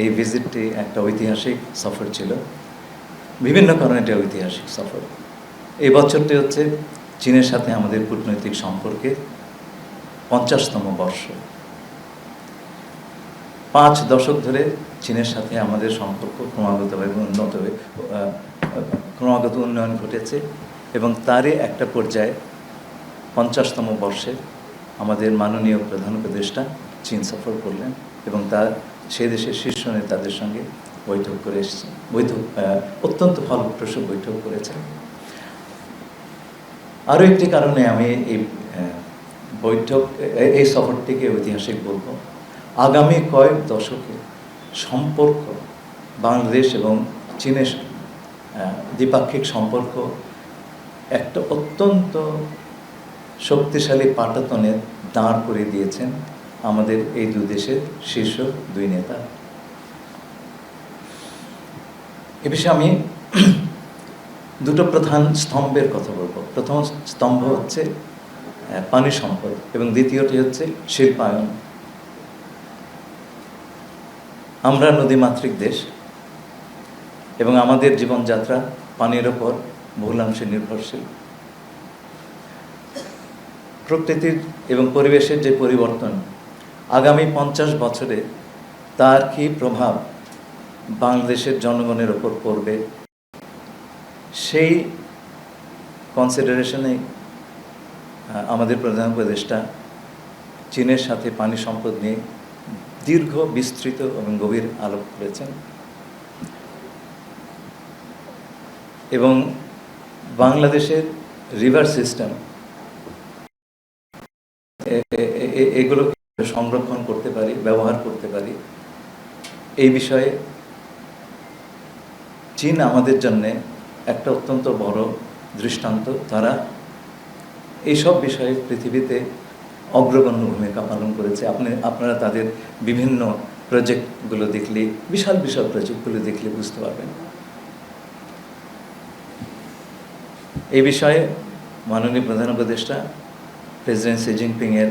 এই ভিজিটটি একটা ঐতিহাসিক সফর ছিল। বিভিন্ন কারণে এটা ঐতিহাসিক সফর। এই বছরটি হচ্ছে চীনের সাথে আমাদের কূটনৈতিক সম্পর্কে পঞ্চাশতম বর্ষ। পাঁচ দশক ধরে চীনের সাথে আমাদের সম্পর্ক ক্রমাগতভাবে উন্নত ক্রমাগত উন্নয়ন ঘটেছে এবং তারই একটা পর্যায়ে পঞ্চাশতম বর্ষে আমাদের মাননীয় প্রধান উপদেষ্টা চীন সফর করলেন এবং তার সে দেশের শীর্ষ নেতাদের সঙ্গে বৈঠক করে এসেছে বৈঠক অত্যন্ত ফলপ্রসূ বৈঠক করেছেন। আরও একটি কারণে আমি এই বৈঠক এই সফরটিকে ঐতিহাসিক বলব। আগামী কয়েক দশকে সম্পর্ক, বাংলাদেশ এবং চীনের দ্বিপাক্ষিক সম্পর্ক একটা অত্যন্ত শক্তিশালী পাটাতনে দাঁড় করে দিয়েছেন। আমাদের এই দুই দেশের শীর্ষ দুই নেতা। এ বিষয়ে আমি দুটো প্রধান স্তম্ভের কথা বলব। প্রথম স্তম্ভ হচ্ছে পানি সম্পদ এবং দ্বিতীয়টি হচ্ছে শিল্পায়ন। আমরা নদীমাতৃক দেশ এবং আমাদের জীবনযাত্রা পানির ওপর বহুলাংশে নির্ভরশীল। প্রকৃতির এবং পরিবেশের যে পরিবর্তন আগামী পঞ্চাশ বছরে তার কি প্রভাব বাংলাদেশের জনগণের ওপর পড়বে? সেই কনসিডারেশনে আমাদের প্রধান উপদেষ্টা চীনের সাথে পানি সম্পদ নিয়ে দীর্ঘ, বিস্তৃত এবং গভীর আলোক করেছেন এবং বাংলাদেশের রিভার সিস্টেম এগুলো সংরক্ষণ করতে পারি, ব্যবহার করতে পারি। এই বিষয়ে চীন আমাদের জন্যে একটা অত্যন্ত বড় দৃষ্টান্ত। তারা এইসব বিষয়ে পৃথিবীতে অগ্রগণ্য ভূমিকা পালন করেছে। আপনি, আপনারা তাদের বিভিন্ন প্রজেক্টগুলো দেখলে, বিশাল বিশাল প্রজেক্টগুলো দেখলে বুঝতে পারবেন। এই বিষয়ে মাননীয় প্রধান উপদেষ্টা, প্রেসিডেন্ট শি জিনপিংয়ের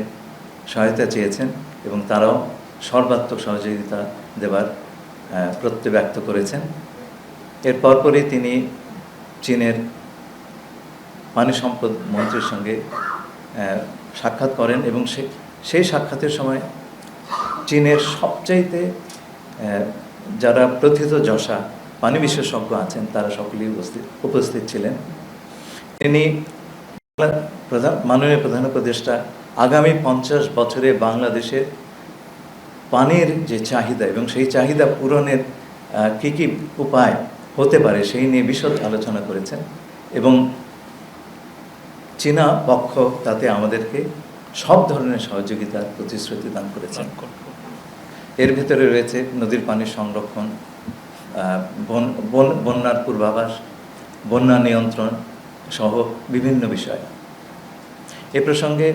সহায়তা চেয়েছেন এবং তারাও সর্বাত্মক সহযোগিতা দেবার আহ, প্রত্যয় ব্যক্ত করেছেন। এর পরপরই তিনি চীনের পানি সম্পদ মন্ত্রীর সঙ্গে সাক্ষাৎ করেন এবং সে সেই সাক্ষাতের সময় চীনের সবচাইতে যারা প্রথিত যশা পানি বিশেষজ্ঞ আছেন তারা সকলেই উপস্থিত উপস্থিত ছিলেন। তিনি প্রধান মাননীয় প্রধান উপদেষ্টা আগামী পঞ্চাশ বছরে বাংলাদেশের পানির যে চাহিদা এবং সেই চাহিদা পূরণের কী কী উপায় হতে পারে সেই নিয়ে বিশদ আলোচনা করেছেন এবং চীনা পক্ষ তাতে আমাদেরকে সব ধরনের সহযোগিতার প্রতিশ্রুতি দান করেছেন। এর ভেতরে রয়েছে নদীর পানি সংরক্ষণ বন- বন- বন্যার পূর্বাভাস বন্যা নিয়ন্ত্রণ সহ বিভিন্ন বিষয়। এ প্রসঙ্গে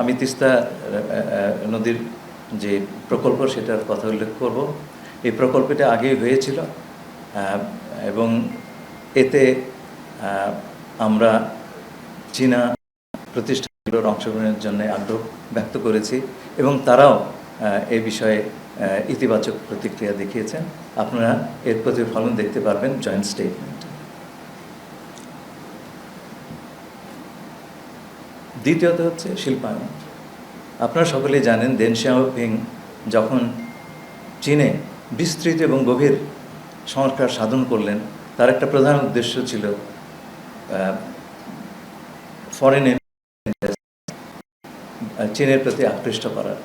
আমি তিস্তা নদীর যে প্রকল্প, সেটার কথা উল্লেখ করব। এই প্রকল্পটা আগেই হয়েছিল এবং এতে আমরা চীনা প্রতিষ্ঠানগুলোর অংশগ্রহণের জন্য আগ্রহ ব্যক্ত করেছি, এবং তারাও এ বিষয়ে ইতিবাচক প্রতিক্রিয়া দেখিয়েছেন। আপনারা এর প্রতিফলন দেখতে পারবেন, জয়েন্ট স্টেটমেন্ট। দ্বিতীয়ত হচ্ছে শিল্পায়ন। আপনারা সকলেই জানেন দেন শিয়াওপিং যখন চীনে বিস্তৃত এবং গভীর সংস্কার সাধন করলেন, তার একটা প্রধান উদ্দেশ্য ছিল ফরেন চীনের প্রতি আকৃষ্ট করার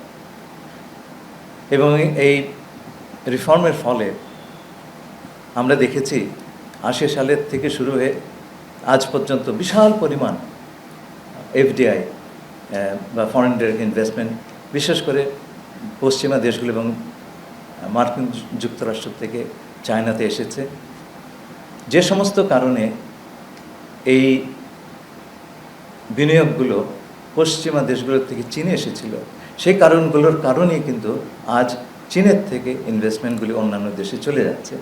এবং এই রিফর্মের ফলে আমরা দেখেছি আশি সালের থেকে শুরু হয়ে আজ পর্যন্ত বিশাল পরিমাণ এফডিআই বা ফরেন ডাইরেক্ট ইনভেস্টমেন্ট বিশেষ করে পশ্চিমা দেশগুলো এবং মার্কিন যুক্তরাষ্ট্র থেকে চায়নাতে এসেছে। যে সমস্ত কারণে এই বিনিয়োগগুলো পশ্চিমা দেশগুলোর থেকে চীনে এসেছিল, সেই কারণগুলোর কারণেই কিন্তু আজ চীনের থেকে ইনভেস্টমেন্টগুলি অন্যান্য দেশে চলে যাচ্ছে।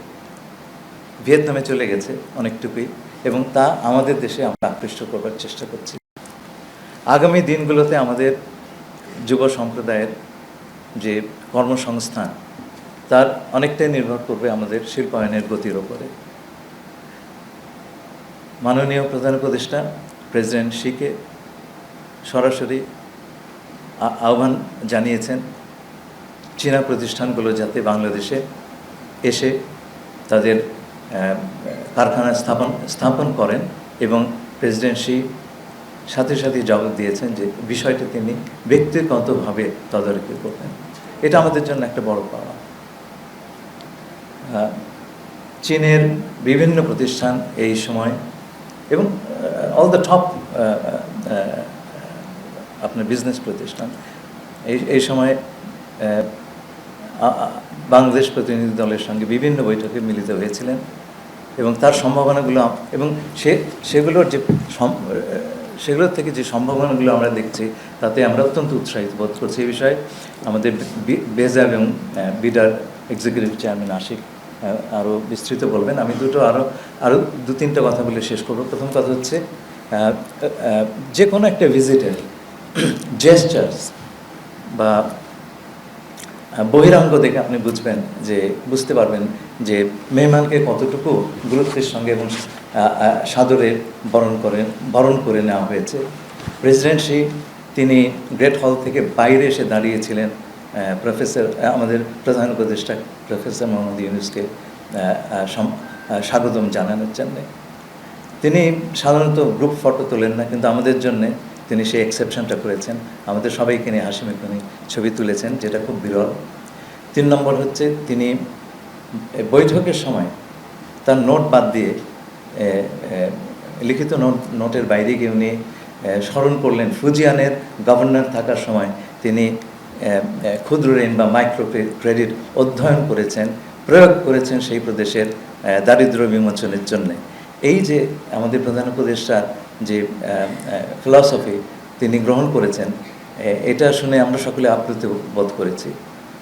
ভিয়েতনামে চলে গেছে অনেকটুকুই এবং তা আমাদের দেশে আমরা আকৃষ্ট করবার চেষ্টা করছি। আগামী দিনগুলোতে আমাদের যুব সম্প্রদায়ের যে কর্মসংস্থান, তার অনেকটাই নির্ভর করবে আমাদের শিল্পায়নের গতির ওপরে। মাননীয় প্রধান উপদেষ্টা, প্রেসিডেন্ট শিকে সরাসরি আহ্বান জানিয়েছেন, চীনা প্রতিষ্ঠানগুলো যাতে বাংলাদেশে এসে তাদের কারখানা স্থাপন স্থাপন করেন এবং প্রেসিডেন্ট শি সাথে সাথে জবাব দিয়েছেন যে বিষয়টি তিনি ব্যক্তিগতভাবে তদারকি করবেন। এটা আমাদের জন্য একটা বড় পাওয়া। চীনের বিভিন্ন প্রতিষ্ঠান এই সময় এবং অল দ্য টপ আপনার বিজনেস প্রতিষ্ঠান। এই এই সময় বাংলাদেশ প্রতিনিধি দলের সঙ্গে বিভিন্ন বৈঠকে মিলিত হয়েছিলেন এবং তার সম্ভাবনাগুলো এবং সে, সেগুলোর যে সেগুলোর থেকে যে সম্ভাবনাগুলো আমরা দেখছি, তাতে আমরা অত্যন্ত উৎসাহিত বোধ করছি। এই বিষয়ে আমাদের বেজা এবং বিডার এক্সিকিউটিভ চেয়ারম্যান আশিক আরও বিস্তৃত বলবেন। আমি দুটো আরও আরও দু তিনটা কথা বলে শেষ করব। প্রথম কথা হচ্ছে যে কোনো একটা ভিজিটের জেস্টার্স বা বহিরাঙ্গ দেখে আপনি বুঝবেন যে, বুঝতে পারবেন যে মেহমানকে কতটুকু গুরুত্বের সঙ্গে এবং সাদরে বরণ করে বরণ করে নেওয়া হয়েছে। প্রেসিডেন্ট শি তিনি গ্রেট হল থেকে বাইরে এসে দাঁড়িয়েছিলেন প্রফেসর আমাদের প্রধান উপদেষ্টা প্রফেসর মোহাম্মদ ইউনুসকে স্বাগতম জানানোর জন্যে। তিনি সাধারণত গ্রুপ ফটো তোলেন না, কিন্তু আমাদের জন্য তিনি সেই এক্সেপশনটা করেছেন। আমাদের সবাইকে নিয়ে হাসি মুখে ছবি তুলেছেন, যেটা খুব বিরল। তিন নম্বর হচ্ছে তিনি বৈঠকের সময় তার নোট বাদ দিয়ে লিখিত নোট নোটের বাইরে গিয়ে উনি স্মরণ করলেন ফুজিয়ানের গভর্নর থাকার সময় তিনি ক্ষুদ্র ঋণ বা মাইক্রো ক্রেডিট অধ্যয়ন করেছেন প্রয়োগ করেছেন সেই প্রদেশের এ, দারিদ্র্য বিমোচনের জন্যে। এই যে আমাদের প্রধান উপদেষ্টার যে ফিলসফি তিনি গ্রহণ করেছেন এটা শুনে আমরা সকলে আপ্লুত বোধ করেছি।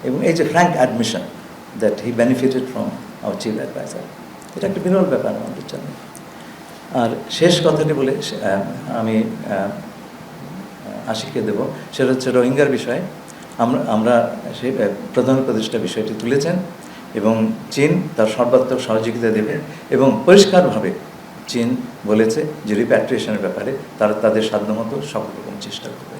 এবং এই যে frank admission that he benefited from our chief adviser এটা একটা বিরল ব্যাপার আমাদের জন্য। আর শেষ কথাটি বলে আমি আশিকে দেব। সেটা হচ্ছে রোহিঙ্গার বিষয়ে। আমরা আমরা সেই প্রধান উপদেষ্টা বিষয়টি তুলেছেন এবং চীন তার সর্বাত্মক সহযোগিতা দেবে এবং পরিষ্কারভাবে চীন বলেছে যে রিপ্যাট্রিয়েশনের ব্যাপারে তারা তাদের সাধ্যমতো সকল রকম চেষ্টা করবে।